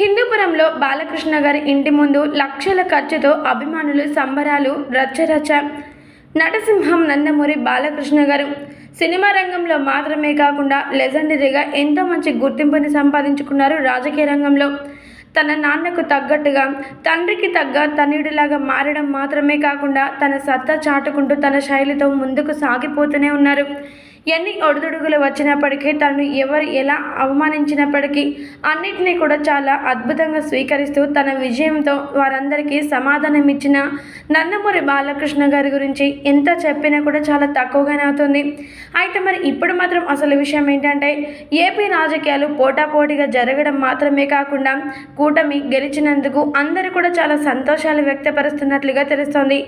హిందూపురంలో బాలకృష్ణ గారి ఇంటి ముందు లక్షల ఖర్చుతో అభిమానులు సంబరాలు రచ్చరచ్చ నటసింహం నందమూరి బాలకృష్ణ గారు. సినిమా రంగంలో మాత్రమే కాకుండా లెజెండరీగా ఎంతో మంచి గుర్తింపుని సంపాదించుకున్నారు రాజకీయ రంగంలో. తన నాన్నకు తగ్గట్టుగా తండ్రికి తగ్గ తనయుడిలాగా మారడం మాత్రమే కాకుండా తన సత్తా చాటుకుంటూ తన శైలితో ముందుకు సాగిపోతూనే ఉన్నారు. ఎన్ని ఒడిదుడుగులు వచ్చినప్పటికీ తనను ఎవరు ఎలా అవమానించినప్పటికీ అన్నిటినీ కూడా చాలా అద్భుతంగా స్వీకరిస్తూ తన విజయంతో వారందరికీ సమాధానం ఇచ్చిన నందమూరి బాలకృష్ణ గారి గురించి ఎంత చెప్పినా కూడా చాలా తక్కువగానే అవుతుంది. అయితే మరి ఇప్పుడు మాత్రం అసలు విషయం ఏంటంటే ఏపీ రాజకీయాలు పోటాపోటీగా జరగడం మాత్రమే కాకుండా కూటమి గెలిచినందుకు అందరూ కూడా చాలా సంతోషాలు వ్యక్తపరుస్తున్నట్లుగా తెలుస్తోంది.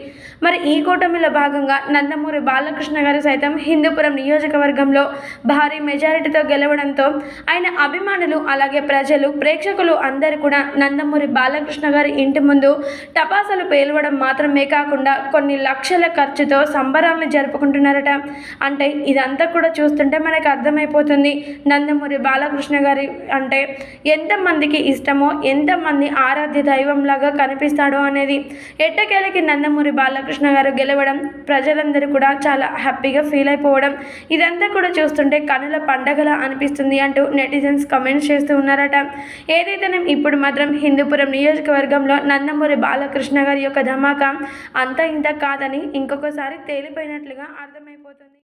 మరి ఈ కూటమిలో భాగంగా నందమూరి బాలకృష్ణ గారు సైతం హిందూపురం నియోజకవర్గంలో భారీ మెజారిటీతో గెలవడంతో ఆయన అభిమానులు అలాగే ప్రజలు ప్రేక్షకులు అందరూ కూడా నందమూరి బాలకృష్ణ గారి ఇంటి ముందు టపాసులు పేలవడం మాత్రమే కాకుండా కొన్ని లక్షల ఖర్చుతో సంబరాలను జరుపుకుంటున్నారట. అంటే ఇదంతా కూడా చూస్తుంటే మనకు అర్థమైపోతుంది. నందమూరి బాలకృష్ణ గారి అంటే ఎంతమందికి ఇష్టమో ఎంతమంది ఆరాధ్య దైవంలాగా కనిపిస్తాడో అనేది ఎట్టకేలకి నందమూరి బాలకృష్ణ గారు గెలవడం ప్రజలందరూ కూడా చాలా హ్యాపీగా ఫీల్ అయిపోవడం ఇదంతా కూడా చూస్తుంటే కనుల పండగలా అనిపిస్తుంది అంటూ నెటిజన్స్ కమెంట్స్ చేస్తూ ఉన్నారట. ఏదైతేనే ఇప్పుడు మాత్రం హిందూపురం నియోజకవర్గంలో నందమూరి బాలకృష్ణ గారి యొక్క ధమాకా అంతా ఇంత కాదని ఇంకొకసారి తేలిపోయినట్లుగా అర్థమైపోతుంది.